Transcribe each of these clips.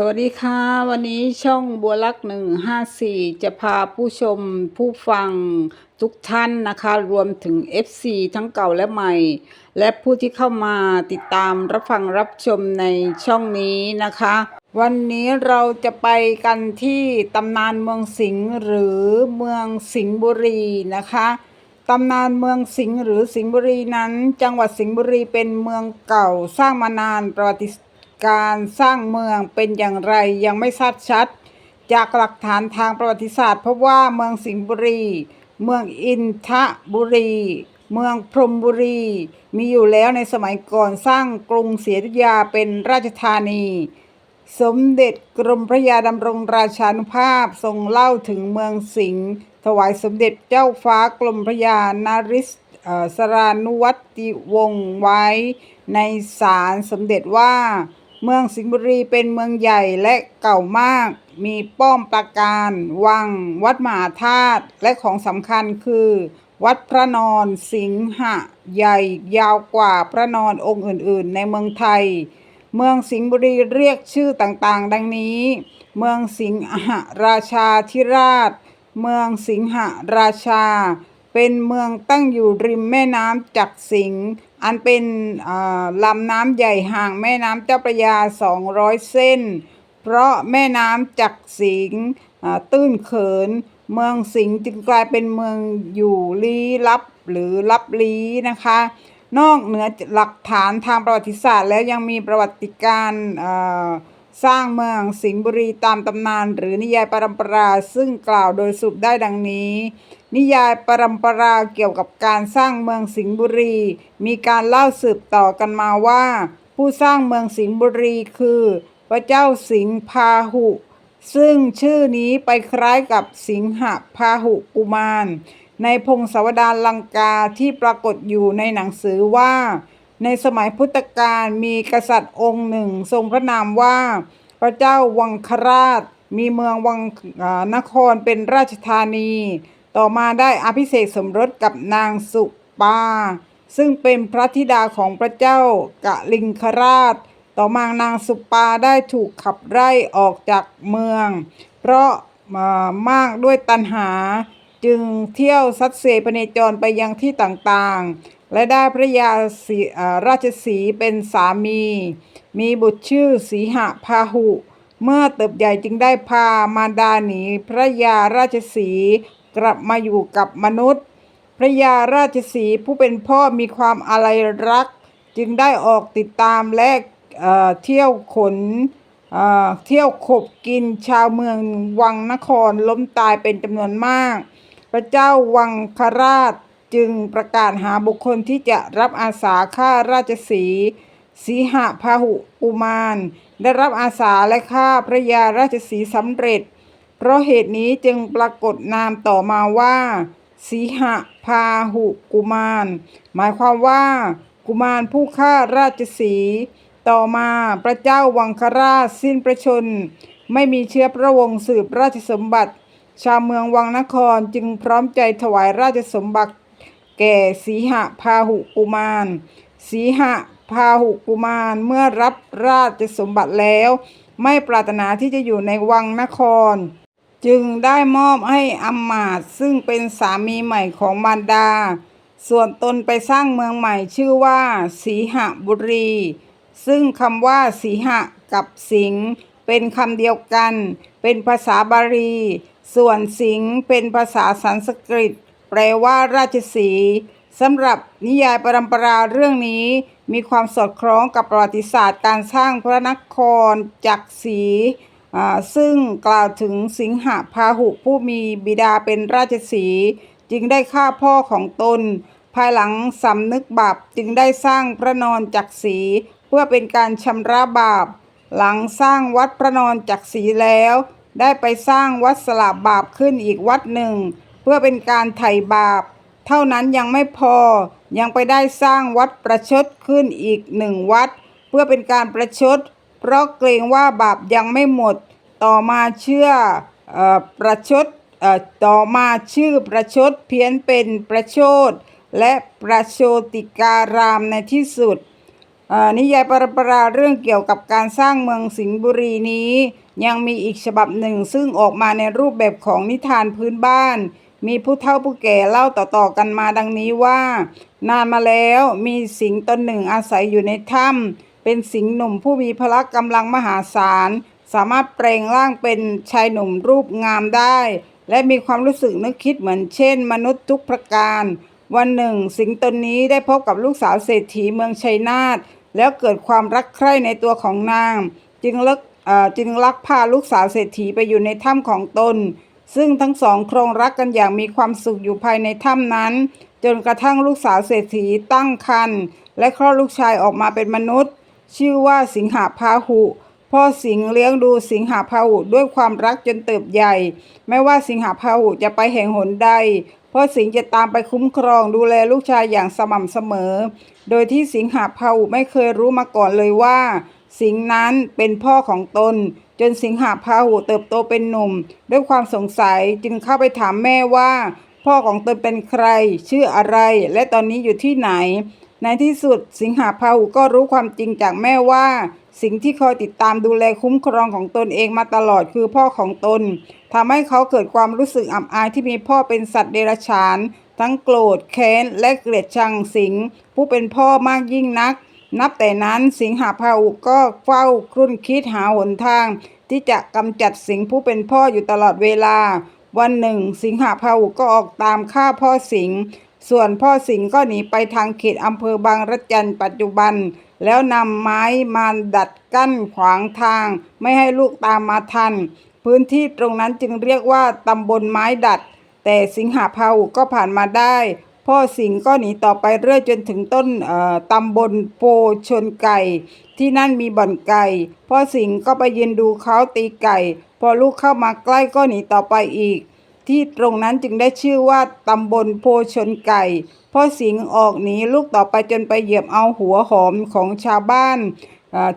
สวัสดีค่ะ วันนี้ช่องบัวลักหนึ่งห้าสี่จะพาผู้ชมผู้ฟังทุกท่านนะคะ รวมถึง FC ทั้งเก่าและใหม่ และผู้ที่เข้ามาติดตามรับฟังรับชมในช่องนี้นะคะ วันนี้เราจะไปกันที่ตำนานเมืองสิงห์หรือเมืองสิงห์บุรีนะคะตำนานเมืองสิงห์หรือสิงห์บุรีนั้น จังหวัดสิงห์บุรีเป็นเมืองเก่าสร้างมานานประวัติ การสร้างเมืองเป็นอย่างไรยังไม่ชัดชัด จากหลักฐานทางประวัติศาสตร์พบว่าเมืองสิงห์บุรี เมืองอินทบุรี เมืองพรมบุรี มีอยู่แล้วในสมัยก่อนสร้างกรุงศรีอยุธยาเป็นราชธานี สมเด็จกรมพระยาดำรงราชานุภาพทรงเล่าถึงเมืองสิงห์ถวายสมเด็จเจ้าฟ้ากรมพระยานาริศเอ่อสรานุวัติวงศ์ไว้ในศาลสมเด็จว่า เมืองสิงห์บุรีเป็นเมืองใหญ่และเก่ามาก มีป้อมปราการ วัง วัดมหาธาตุ และของสำคัญคือ วัดพระนอนสิงหะ ใหญ่ยาวกว่าพระนอนองค์อื่น ๆ ในเมืองไทย เมืองสิงห์บุรีเรียกชื่อต่างๆ ดังนี้ เมืองสิงหราชาธิราช เมืองสิงหราชา เป็นเมืองตั้งอยู่ริมแม่น้ำจักสิงห์ อันเป็นลำน้ำใหญ่ห่างแม่น้ำเจ้าพระยา 200 เส้น เพราะแม่น้ำจักสิงตื้นเขิน เมืองสิงจึงกลายเป็นเมืองอยู่ลี้ลับหรือลับลี้นะคะ นอกเหนือหลักฐานทางประวัติศาสตร์แล้วยังมีประวัติการสร้างเมืองสิงห์บุรีตามตำนาน หรือนิยายปรัมปราซึ่งกล่าวโดยสรุปได้ดังนี้ นิยายปรัมปราเกี่ยวกับการสร้างเมืองสิงห์บุรี มีการเล่าสืบต่อกันมาว่า ผู้สร้างเมืองสิงห์บุรีคือ พระเจ้าสิงห์พาหุ ซึ่งชื่อนี้ไปคล้ายกับสิงหพาหุกุมาร ในพงศาวดารลังกาที่ปรากฏอยู่ในหนังสือว่า ในสมัยพุทธกาลมีกษัตริย์องค์หนึ่งทรงพระนามว่า พระเจ้าวังคราช มีเมืองวังนครเป็นราชธานี ต่อมาได้อภิเษกสมรสกับนางสุปา ซึ่งเป็นพระธิดาของพระเจ้ากะลิงคราช ต่อมานางสุปาได้ถูกขับไล่ออกจากเมือง เพราะมากด้วยตัณหาจึงเที่ยวซัดเสพเนจรไปยังที่ต่างๆ และได้พระยาสีราชสีเป็นสามี มีบุตรชื่อสีหะพาหุ เมื่อเติบใหญ่จึงได้พามารดาหนีพระยาราชสี กลับมาอยู่กับมนุษย์ พระยาราชสีผู้เป็นพ่อมีความอาลัยรัก จึงได้ออกติดตามและเเที่ยวขนเเที่ยวขบกินชาวเมืองวังนครล้มตายเป็นจำนวนมาก พระเจ้าวังคราชจึงประกาศหาบุคคลที่จะรับอาสาฆ่าราชสีห์สีหพาหุอุมารได้รับอาสาและฆ่าพระยาราชสีสำเร็จ เพราะเหตุนี้จึงปรากฏนามต่อมาว่า สีหพาหุกุมาร หมายความว่า กุมารผู้ฆ่าราชสี ต่อมาพระเจ้าวังคราชสิ้นพระชน ไม่มีเชื้อพระวงศ์สืบราชสมบัติ ชาวเมืองวังนครจึงพร้อมใจถวายราชสมบัติ แก่สีหพาหุกุมาร สีหพาหุกุมารเมื่อรับราชสมบัติแล้ว ไม่ปรารถนาที่จะอยู่ในวังนคร จึงได้มอบให้อำมาตซึ่งเป็นสามีใหม่ของมารดา ส่วนตนไปสร้างเมืองใหม่ชื่อว่าสีหบุรี ซึ่งคำว่าสีหะกับสิงเป็นคำเดียวกัน เป็นภาษาบาลี ส่วนสิงเป็นภาษาสันสกฤต แปลว่าราชสีสำหรับนิยายปรัมปราเรื่องนี้ มีความสอดคล้องกับประวัติศาสตร์การสร้างพระนครจักรี ซึ่งกล่าวถึงสิงหพาหุผู้มีบิดาเป็นราชสีจึงได้ฆ่าพ่อของตน ภายหลังสำนึกบาปจึงได้สร้างพระนอนจักรีเพื่อเป็นการชำระบาป หลังสร้างวัดพระนอนจักรีแล้ว ได้ไปสร้างวัดสลาบบาปขึ้นอีกวัดหนึ่ง เพื่อเป็นการไถ่บาป เท่านั้นยังไม่พอยังไปได้สร้างวัดประชดขึ้นอีกหนึ่งวัด เพื่อเป็นการประชด เพราะเกรงว่าบาปยังไม่หมด ต่อมาเชื่ออประชดต่อมาชื่อประชดเพี้ยนเป็นประโชดและประโชติการามในที่สุดนิยายปรปราเรื่องเกี่ยวกับการสร้างเมืองสิงห์บุรีนี้ ยังมีอีกฉบับหนึ่งซึ่งออกมาในรูปแบบของนิทานพื้นบ้าน มีผู้เฒ่าผู้แก่เล่าต่อๆกันมาดังนี้ว่า นานมาแล้วมีสิงห์ตนหนึ่งอาศัยอยู่ในถ้ำ เป็นสิงหนุ่มผู้มีพละกำลังมหาศาล สามารถแปลงร่างเป็นชายหนุ่มรูปงามได้ และมีความรู้สึกนึกคิดเหมือนเช่น มนุษย์ทุกประการ วันหนึ่ง สิงตนนี้ได้พบกับลูกสาวเศรษฐีเมืองชัยนาทแล้วเกิดความรักใคร่ในตัวของนาง จึงลักจึงลักพาลูกสาวเศรษฐีไปอยู่ในถ้ำของตน ซึ่งทั้งสองครองรักกันอย่างมีความสุขอยู่ภายในถ้ำนั้น จนกระทั่งลูกสาวเศรษฐีตั้งครรภ์และคลอดลูกชายออกมาเป็นมนุษย์ ชื่อว่าสิงหาพาหุพ่อสิงห์เลี้ยงดูสิงหาพาหุด้วยความรักจนเติบใหญ่ ไม่ว่าสิงหาพาหุจะไปแห่งหนใด พ่อสิงห์จะตามไปคุ้มครองดูแลลูกชายอย่างสม่ำเสมอ โดยที่สิงหาพาหุไม่เคยรู้มาก่อนเลยว่า สิงห์นั้นเป็นพ่อของตน จนสิงหาพาหุเติบโตเป็นหนุ่ม ด้วยความสงสัยจึงเข้าไปถามแม่ว่า พ่อของตนเป็นใคร ชื่ออะไร และตอนนี้อยู่ที่ไหน ในที่สุดสิงหาพาหุก็รู้ความจริงจากแม่ว่า สิ่งที่คอยติดตามดูแลคุ้มครองของตนเองมาตลอดคือพ่อของตนทำให้เขาเกิดความรู้สึกอับอายที่มีพ่อเป็นสัตว์เดรัจฉาน ทั้งโกรธแค้น และเกลียดชังสิงผู้เป็นพ่อมากยิ่งนัก นับแต่นั้นสิงหาพาหุก็เฝ้าครุ่นคิดหาหนทาง ที่จะกำจัดสิงผู้เป็นพ่ออยู่ตลอดเวลา วันหนึ่ง สิงหาพาหุก็ออกตามฆ่าพ่อสิง ส่วนพ่อสิงห์ก็หนีไปทางเขตอำเภอบางระจันปัจจุบัน แล้วนำไม้มาดัดกั้นขวางทาง ไม่ให้ลูกตามมาทัน พื้นที่ตรงนั้นจึงเรียกว่าตำบลไม้ดัด แต่สิงหาพาหุก็ผ่านมาได้ พ่อสิงห์ก็หนีต่อไปเรื่อยจนถึงต้นเอ่อตำบลโพชนไก่ ที่นั่นมีบ่อนไก่ พ่อสิงห์ก็ไปยืนดูเขาตีไก่ พอลูกเข้ามาใกล้ก็หนีต่อไปอีก ที่ตรงนั้นจึงได้ชื่อว่าตำบลโพชนไก่พ่อสิงห์ออกหนีลูกต่อไปจนไปเหยียบเอาหัวหอมของชาวบ้าน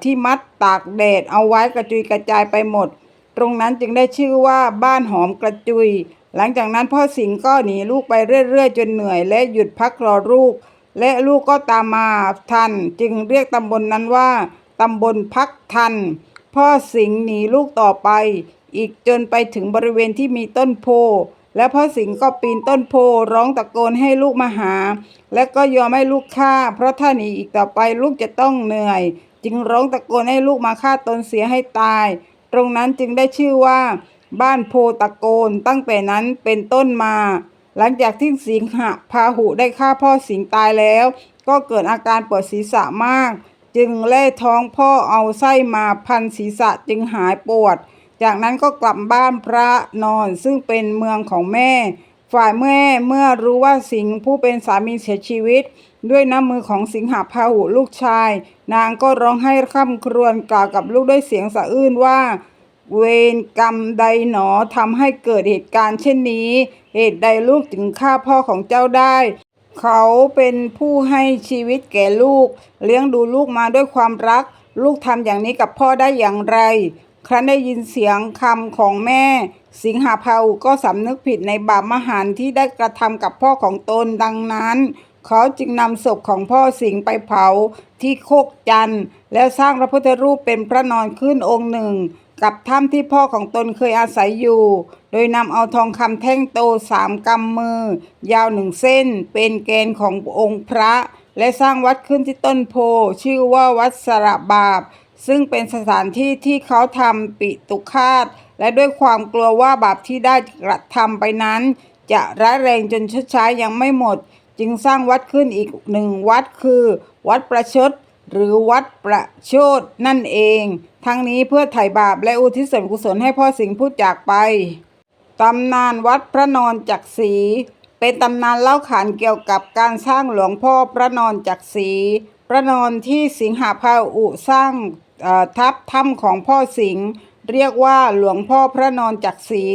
ที่มัดตากแดดเอาไว้กระจุยกระจายไปหมด ตรงนั้นจึงได้ชื่อว่าบ้านหอมกระจุย หลังจากนั้นพ่อสิงห์ก็หนีลูกไปเรื่อยๆ จนเหนื่อย และหยุดพักรอลูก และลูกก็ตามมาทัน จึงเรียกตำบลนนั้นว่าตำบลพักทัน พ่อสิงห์หนีลูกต่อไป อีกจนไปถึงบริเวณที่มีต้นโพ และพ่อสิงห์ก็ปีนต้นโพร้องตะโกนให้ลูกมาหา และก็ยอมให้ลูกฆ่า เพราะถ้าหนีอีกต่อไปลูกจะต้องเหนื่อย จึงร้องตะโกนให้ลูกมาฆ่าตนเสียให้ตาย ตรงนั้นจึงได้ชื่อว่า บ้านโพตะโกนตั้งแต่นั้นเป็นต้นมา หลังจากที่สิงหะพาหุได้ฆ่าพ่อสิงห์ตายแล้ว ก็เกิดอาการปวดศีรษะมาก จึงแล่ท้องพ่อเอาไส้มาพันศีรษะจึงหายปวด จากนั้นก็กลับบ้านพระนอนซึ่งเป็นเมืองของแม่ ฝ่ายแม่เมื่อรู้ว่าสิงห์ผู้เป็นสามีเสียชีวิต ด้วยน้ำมือของสิงหาพาหุลูกชาย นางก็ร้องไห้คร่ำครวญกล่าวกับลูกด้วยเสียงสะอื้นว่า เวรกรรมใดหนอทำให้เกิดเหตุการณ์เช่นนี้ เหตุใดลูกจึงฆ่าพ่อของเจ้าได้เขาเป็นผู้ให้ชีวิตแก่ลูก เลี้ยงดูลูกมาด้วยความรัก ลูกทำอย่างนี้กับพ่อได้อย่างไร ครั้นได้ยินเสียงคำของแม่ สิงหาภาหุก็สำนึกผิดในบาปมหันที่ได้กระทำกับพ่อของตนดังนั้น เขาจึงนำศพของพ่อสิงไปเผาที่โคกจันทร์แล้วสร้างพระพุทธรูปเป็นพระนอนขึ้นองค์หนึ่ง กับถ้ำที่พ่อของตนเคยอาศัยอยู่ โดยนำเอาทองคำแท่งโตสามกำมือ ยาวหนึ่งเส้น เป็นแกนขององค์พระ และสร้างวัดขึ้นที่ต้นโพชื่อว่าวัดสระบาป ซึ่งเป็นสถานที่ที่เขาทำปิตุคาต และด้วยความกลัวว่าบาปที่ได้กระทำไปนั้น จะร้ายแรงจนชดใช้ยังไม่หมด จึงสร้างวัดขึ้นอีกหนึ่งวัดคือ วัดประชด หรือวัดประโชดนั่นเอง ทั้งนี้เพื่อไถ่บาปและอุทิศส่วนกุศลให้พ่อสิงห์ผู้จากไปตำนานวัดพระนอนจักรีเป็นตำนานเล่าขานเกี่ยวกับการสร้างหลวงพ่อพระนอนจักรี ระนอนที่สิงหาพาอุสร้างทับถ้ำของพ่อสิงห์เรียกว่าหลวงพ่อพระนอนจักรี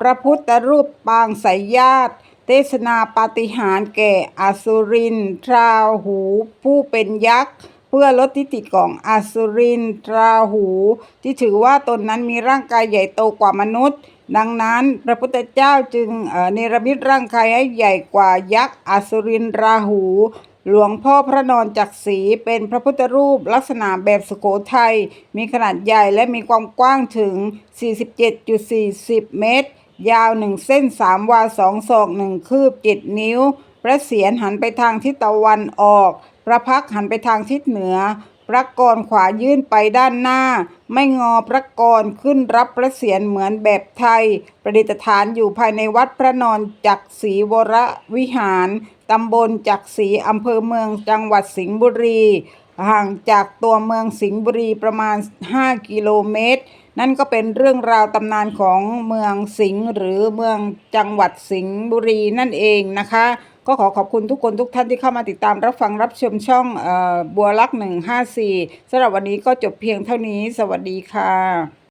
พระพุทธรูปปางสายญาติ เทศนาปาฏิหาริย์แก่อสุรินทราหู ผู้เป็นยักษ์ เพื่อลดทิฏฐิของอสุรินทราหู ที่ถือว่าตนนั้นมีร่างกายใหญ่โตกว่ามนุษย์ ดังนั้นพระพุทธเจ้าจึงเอ่อเนรมิตร่างกายให้ใหญ่กว่ายักษ์อสุรินทราหู หลวงพ่อพระนอนจักรีเป็นพระพุทธรูปลักษณะแบบสุโขทัยมีขนาดใหญ่และมีความกว้างถึง 47.40 เมตร ยาว 1 เส้น 3 วา 2 ศอก 1 คืบ 7 นิ้ว พระเศียรหันไปทางทิศตะวันออก พระพักหันไปทางทิศเหนือ พระกรขวายื่นไปด้านหน้า ไม่งอพระกรขึ้นรับพระเศียรเหมือนแบบไทย ประดิษฐานอยู่ภายในวัดพระนอนจักรีวรวิหาร ตำบลจักรีอำเภอเมืองจังหวัดสิงห์บุรี ห่างจากตัวเมืองสิงห์บุรีประมาณ 5 กิโลเมตร นั่นก็เป็นเรื่องราวตำนานของเมืองสิงห์หรือเมืองจังหวัดสิงห์บุรีนั่นเองนะคะ ก็ขอขอบคุณทุกคนทุกท่านที่เข้ามาติดตามรับฟังรับชมช่องออบัวลักษณ์154สำหรับวันนี้ก็จบเพียงเท่านี้ สวัสดีค่ะ